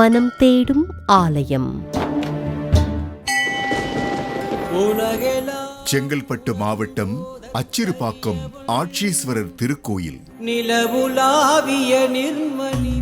மனம் தேடும் ஆலயம். செங்கல்பட்டு மாவட்டம் அச்சிறுபாக்கம் ஆட்சீஸ்வரர் திருக்கோயில். நிலவுலாவிய நிர்மலி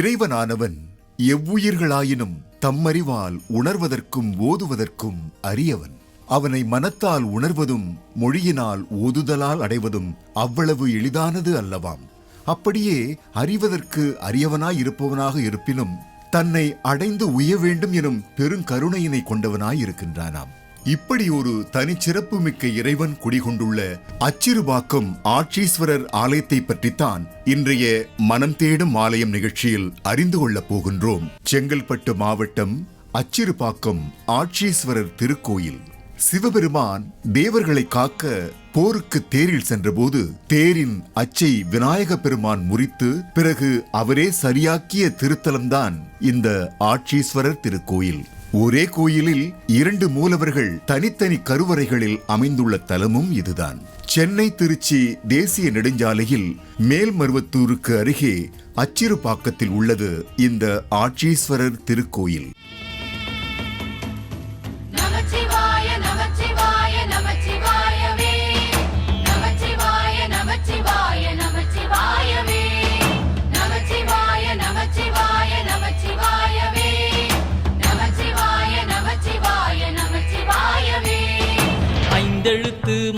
இறைவனானவன் எவ்வுயிர்களாயினும் தம்மறிவால் உணர்வதற்கும் ஓதுவதற்கும் அரியவன் அவனை மனத்தால் உணர்வதும் மொழியினால் ஓதுதலால் அடைவதும் அவ்வளவு எளிதானது அல்லவாம். அப்படியே அறிவதற்கு அரியவனாய் இருப்பவனாக இருப்பினும் தன்னை அடைந்து உய வேண்டும் எனும் பெருங்கருணையினை கொண்டவனாய் இருக்கின்றானாம் இப்படி ஒரு தனிச்சிறப்பு மிக்க இறைவன் குடிகொண்டுள்ள அச்சிறுபாக்கம் ஆட்சீஸ்வரர் ஆலயத்தை பற்றித்தான் இன்றைய மனம் தேடும் ஆலயம் நிகழ்ச்சியில் அறிந்து கொள்ளப் போகின்றோம். செங்கல்பட்டு மாவட்டம் அச்சிறுபாக்கம் ஆட்சீஸ்வரர் திருக்கோயில். சிவபெருமான் தேவர்களை காக்க போருக்கு தேரில் சென்றபோது தேரின் அச்சை விநாயக பெருமான் முறித்து பிறகு அவரே சரியாக்கிய திருத்தலம்தான் இந்த ஆட்சீஸ்வரர் திருக்கோயில். ஒரே கோயிலில் இரண்டு மூலவர்கள் தனித்தனி கருவறைகளில் அமைந்துள்ள தலமும் இதுதான். சென்னை திருச்சி தேசிய நெடுஞ்சாலையில் மேல்மருவத்தூருக்கு அருகே அச்சிறுபாக்கத்தில் உள்ளது இந்த ஆட்சீஸ்வரர் திருக்கோயில்.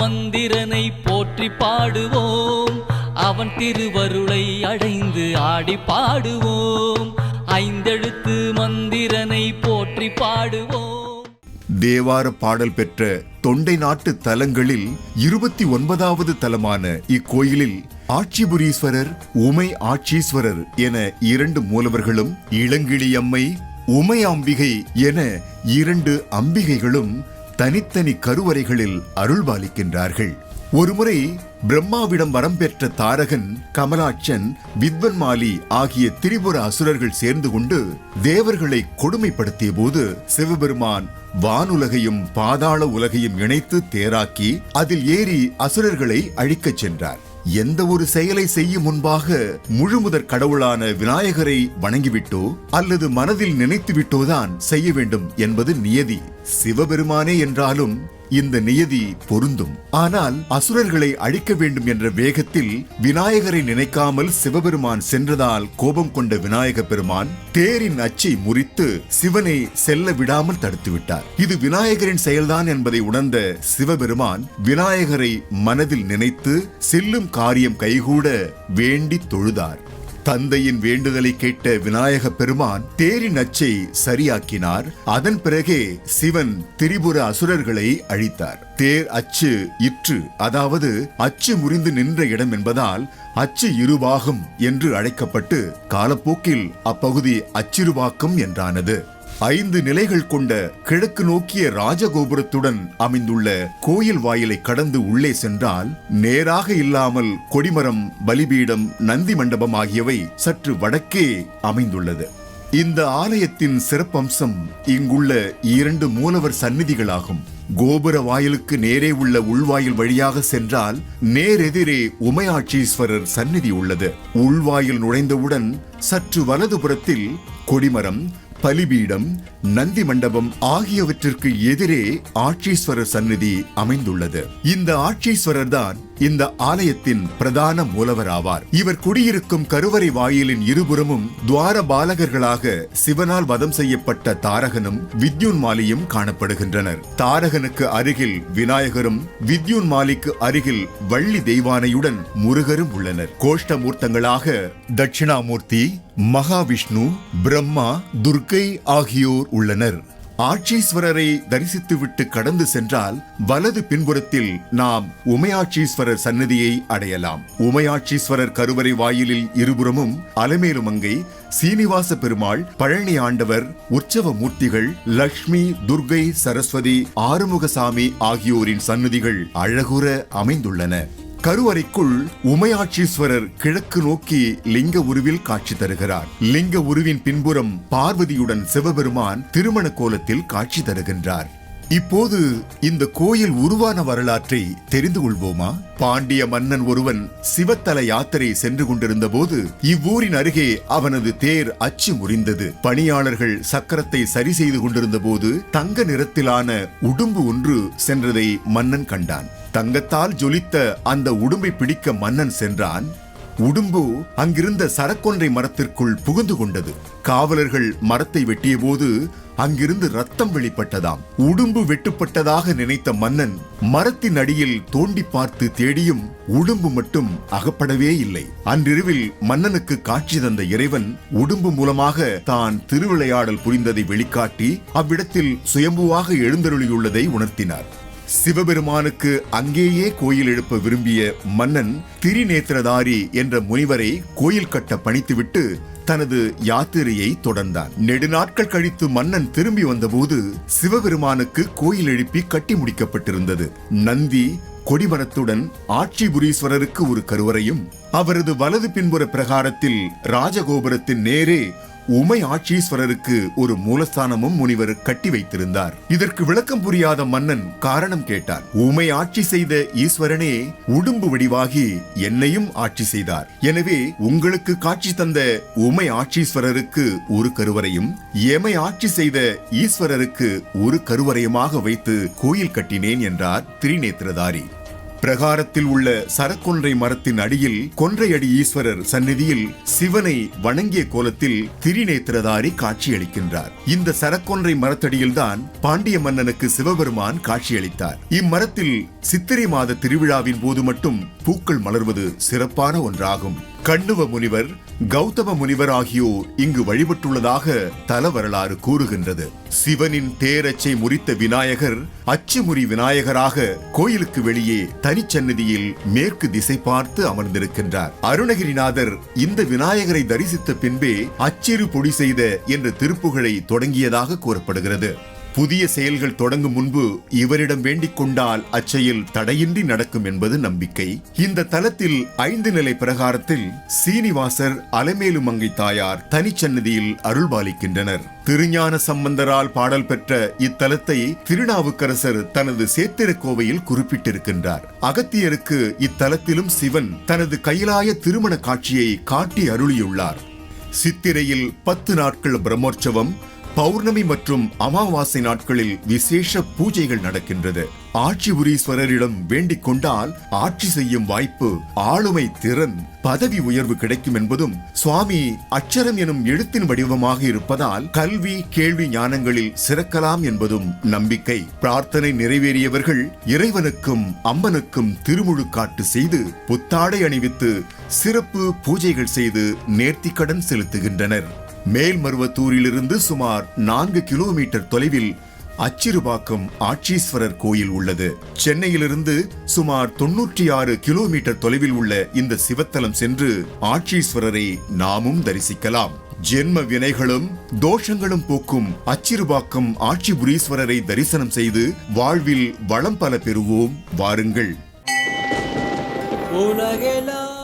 ஐந்தெழுத்து மந்திரனை போற்றி பாடுவோம். அவன் திருவருளை அடைந்து ஆடி பாடுவோம். ஐந்தெழுத்து மந்திரனை போற்றி பாடுவோம். தேவார பாடல் பெற்ற தொண்டை நாட்டு தலங்களில் இருபத்தி ஒன்பதாவது தலமான இக்கோயிலில் ஆட்சிபுரீஸ்வரர் உமை ஆட்சீஸ்வரர் என இரண்டு மூலவர்களும் இளங்கிளியம்மை உமை அம்பிகை என இரண்டு அம்பிகைகளும் தனித்தனி கருவறைகளில் அருள்பாலிக்கின்றார்கள். ஒருமுறை பிரம்மாவிடம் வரம் பெற்ற தாரகன் கமலாட்சன் வித்வன்மாலி ஆகிய திரிபுர அசுரர்கள் சேர்ந்து கொண்டு தேவர்களை கொடுமைப்படுத்திய போது சிவபெருமான் வானுலகையும் பாதாள உலகையும் இணைத்து தேராக்கி அதில் ஏறி அசுரர்களை அழிக்கச் சென்றார். எந்த ஒரு செயலை செய்யும் முன்பாக முழுமுதற் கடவுளான விநாயகரை வணங்கிவிட்டோ அல்லது மனதில் நினைத்துவிட்டோதான் செய்ய வேண்டும் என்பது நியதி. சிவபெருமானே என்றாலும் இந்த நியதி பொருந்தும். ஆனால் அசுரர்களை அழிக்க வேண்டும் என்ற வேகத்தில் விநாயகரை நினைக்காமல் சிவபெருமான் சென்றதால் கோபம் கொண்ட விநாயக பெருமான் தேரின் அச்சை முறித்து சிவனை செல்ல விடாமல் தடுத்துவிட்டார். இது விநாயகரின் செயல்தான் என்பதை உணர்ந்த சிவபெருமான் விநாயகரை மனதில் நினைத்து செல்லும் காரியம் கைகூட வேண்டி தொழுதார். தந்தையின் வேண்டுதலை கேட்ட விநாயக பெருமான் தேரின் அச்சை சரியாக்கினார். அதன் பிறகே சிவன் திரிபுர அசுரர்களை அழித்தார். தேர் அச்சு இற்று அதாவது அச்சு முறிந்து நின்ற இடம் என்பதால் அச்சு இருபாகம் என்று அழைக்கப்பட்டு காலப்போக்கில் அப்பகுதி அச்சிறுபாக்கம் என்றானது. ஐந்து நிலைகள் கொண்ட கிழக்கு நோக்கிய ராஜகோபுரத்துடன் அமைந்துள்ள கோயில் வாயிலை கடந்து உள்ளே சென்றால் நேராக இல்லாமல் கொடிமரம் பலிபீடம் நந்தி மண்டபம் ஆகியவை சற்று வடக்கே அமைந்துள்ளது. இந்த ஆலயத்தின் சிறப்பம்சம் இங்குள்ள இரண்டு மூலவர் சந்நிதிகளாகும். கோபுர வாயிலுக்கு நேரே உள்ள உள்வாயில் வழியாக சென்றால் நேரெதிரே உமையாட்சீஸ்வரர் சந்நிதி உள்ளது. உள்வாயில் நுழைந்தவுடன் சற்று வலதுபுறத்தில் கொடிமரம் பலிபீடம் நந்தி மண்டபம் ஆகியவற்றிற்கு எதிரே ஆட்சீஸ்வரர் சந்நிதி அமைந்துள்ளது. இந்த ஆட்சீஸ்வரர் தான் இந்த ஆலயத்தின் பிரதான மூலவர் ஆவார் இவர் குடியிருக்கும் கருவறை வாயிலின் இருபுறமும் துவார பாலகர்களாக சிவனால் வதம் செய்யப்பட்ட தாரகனும் வித்யுன்மாலியும் காணப்படுகின்றனர். தாரகனுக்கு அருகில் விநாயகரும் வித்யுன்மாலிக்கு அருகில் வள்ளி தெய்வானையுடன் முருகரும் உள்ளனர். கோஷ்டமூர்த்தங்களாக தட்சிணாமூர்த்தி மகாவிஷ்ணு பிரம்மா துர்க்கை ஆகியோர் உள்ளனர். ஆட்சீஸ்வரரை தரிசித்துவிட்டு கடந்து சென்றால் வலது பின்புறத்தில் நாம் உமையாட்சீஸ்வரர் சன்னதியை அடையலாம். உமையாட்சீஸ்வரர் கருவறை வாயிலில் இருபுறமும் அலமேலுமங்கை சீனிவாச பெருமாள் பழனி ஆண்டவர் உற்சவ மூர்த்திகள் லக்ஷ்மி துர்கை சரஸ்வதி ஆறுமுகசாமி ஆகியோரின் சன்னதிகள் அழகுற அமைந்துள்ளன. கருவறைக்குள் உமையாட்சீஸ்வரர் கிழக்கு நோக்கி லிங்க உருவில் காட்சி தருகிறார். லிங்க உருவின் பின்புறம் பார்வதியுடன் சிவபெருமான் திருமண கோலத்தில் காட்சி தருகின்றார். இப்போது இந்த கோயில் உருவான வரலாற்றை தெரிந்து கொள்வோமா? பாண்டிய மன்னன் ஒருவன் சிவத்தல யாத்திரை சென்று கொண்டிருந்த போது இவ்வூரின் அருகே அவனது தேர் அச்சு முறிந்தது. பணியாளர்கள் சக்கரத்தை சரி செய்து கொண்டிருந்த போது தங்க நிறத்திலான உடும்பு ஒன்று சென்றதை மன்னன் கண்டான். தங்கத்தால் ஜொலித்த அந்த உடும்பை பிடிக்க மன்னன் சென்றான். உடும்பு அங்கிருந்த சரக்கொன்றை மரத்திற்குள் புகுந்து கொண்டது. காவலர்கள் மரத்தை வெட்டியபோது அங்கிருந்து ரத்தம் வெளிப்பட்டதாம். உடும்பு வெட்டுப்பட்டதாக நினைத்த மன்னன் மரத்தின் அடியில் தோண்டி பார்த்து தேடியும் உடும்பு மட்டும் அகப்படவே இல்லை. அன்றிரவில் மன்னனுக்கு காட்சி தந்த இறைவன் உடும்பு மூலமாக தான் திருவிளையாடல் புரிந்ததை வெளிக்காட்டி அவ்விடத்தில் சுயம்புவாக எழுந்தருளியுள்ளதை உணர்த்தினார். சிவபெருமானுக்கு அங்கேயே கோயில் எழுப்ப விரும்பிய மன்னன் திரிநேத்திரதாரி என்ற முனிவரை கோயில் கட்ட பணித்துவிட்டு தனது யாத்திரையை தொடர்ந்தான். நெடுநாட்கள் கழித்து மன்னன் திரும்பி வந்தபோது சிவபெருமானுக்கு கோயில் எழுப்பி கட்டி முடிக்கப்பட்டிருந்தது. நந்தி கொடிமரத்துடன் ஆட்சிபுரீஸ்வரருக்கு ஒரு கருவறையும் அவரது வலது பின்புற பிரகாரத்தில் ராஜகோபுரத்தின் நேரே உமை ஆட்சீஸ்வரருக்கு ஒரு மூலஸ்தானமும் முனிவர் கட்டி வைத்திருந்தார். இதற்கு விளக்கம் புரியாத மன்னன் காரணம் கேட்டார். உமை ஆட்சி செய்த ஈஸ்வரனே உடும்பு வடிவாகி என்னையும் ஆட்சி செய்தார். எனவே உங்களுக்கு காட்சி தந்த உமை ஆட்சீஸ்வரருக்கு ஒரு கருவறையும் எமை ஆட்சி செய்த ஈஸ்வரருக்கு ஒரு கருவறையுமாக வைத்து கோயில் கட்டினேன் என்றார் திரிநேத்திரதாரி. பிரகாரத்தில் உள்ள சரக்கொன்றை மரத்தின் அடியில் கொன்றையடி ஈஸ்வரர் சந்நிதியில் சிவனை வணங்கிய கோலத்தில் திரிநேத்திரதாரி காட்சியளிக்கின்றார். இந்த சரக்கொன்றை மரத்தடியில்தான் பாண்டிய மன்னனுக்கு சிவபெருமான் காட்சியளித்தார். இம்மரத்தில் சித்திரை மாத திருவிழாவின் போது மட்டும் பூக்கள் மலர்வது சிறப்பான ஒன்றாகும். கண்ணுவ முனிவர் கௌதம முனிவர் ஆகியோர் இங்கு வழிபட்டுள்ளதாக தல வரலாறு கூறுகின்றது. சிவனின் தேரச்சை முறித்த விநாயகர் அச்சுமுறி விநாயகராக கோயிலுக்கு வெளியே தனிச்சன்னதியில் மேற்கு திசை பார்த்து அமர்ந்திருக்கின்றார். அருணகிரிநாதர் இந்த விநாயகரை தரிசித்த பின்பே அச்சிறு பொடி செய்த என்ற திருப்புகழை தொடங்கியதாக கூறப்படுகிறது. புதிய செயல்கள் தொடங்கும் முன்பு இவரிடம் வேண்டிக் கொண்டால் அச்செயல் தடையின்றி நடக்கும் என்பது நம்பிக்கை. இந்த தலத்தில் ஐந்து நிலை பிரகாரத்தில் சீனிவாசர் அலைமேலு மங்கை தாயார் தனிச்சன்னதியில் அருள்பாலிக்கின்றனர். திருஞான சம்பந்தரால் பாடல் பெற்ற இத்தலத்தை திருநாவுக்கரசர் தனது சேத்திரக்கோவையில் குறிப்பிட்டிருக்கின்றார். அகத்தியருக்கு இத்தலத்திலும் சிவன் தனது கையிலாய திருமண காட்சியை காட்டி அருளியுள்ளார். சித்திரையில் பத்து நாட்கள் பிரம்மோற்சவம் பௌர்ணமி மற்றும் அமாவாசை நாட்களில் விசேஷ பூஜைகள் நடக்கின்றது. ஆட்சிபுரீஸ்வரரிடம் வேண்டிக் கொண்டால் ஆட்சி செய்யும் வாய்ப்பு ஆளுமை திறன் பதவி உயர்வு கிடைக்கும் என்பதும் சுவாமி அச்சரம் எனும் எழுத்தின் வடிவமாக இருப்பதால் கல்வி கேள்வி ஞானங்களில் சிறக்கலாம் என்பதும் நம்பிக்கை. பிரார்த்தனை நிறைவேறியவர்கள் இறைவனுக்கும் அம்மனுக்கும் திருமுழுக்காட்டு செய்து புத்தாடை அணிவித்து சிறப்பு பூஜைகள் செய்து நேர்த்திக்கடன் செலுத்துகின்றனர். மேல்மருவத்தூரிலிருந்து சுமார் நான்கு கிலோமீட்டர் தொலைவில் அச்சிறுபாக்கம் ஆட்சீஸ்வரர் கோயில் உள்ளது. சென்னையிலிருந்து சுமார் தொன்னூற்றி ஆறு கிலோமீட்டர் தொலைவில் உள்ள இந்த சிவத்தலம் சென்று ஆட்சீஸ்வரரை நாமும் தரிசிக்கலாம். ஜென்ம வினைகளும் தோஷங்களும் போக்கும் அச்சிறுபாக்கம் ஆட்சிபுரீஸ்வரரை தரிசனம் செய்து வாழ்வில் வளம் பல பெறுவோம். வாருங்கள்.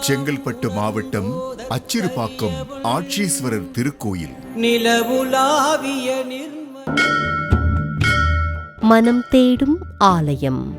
செங்கல்பட்டு மாவட்டம் அச்சிறுபாக்கம் ஆட்சீஸ்வரர் திருக்கோயில். நிலவுலாவிய மனம் தேடும் ஆலயம்.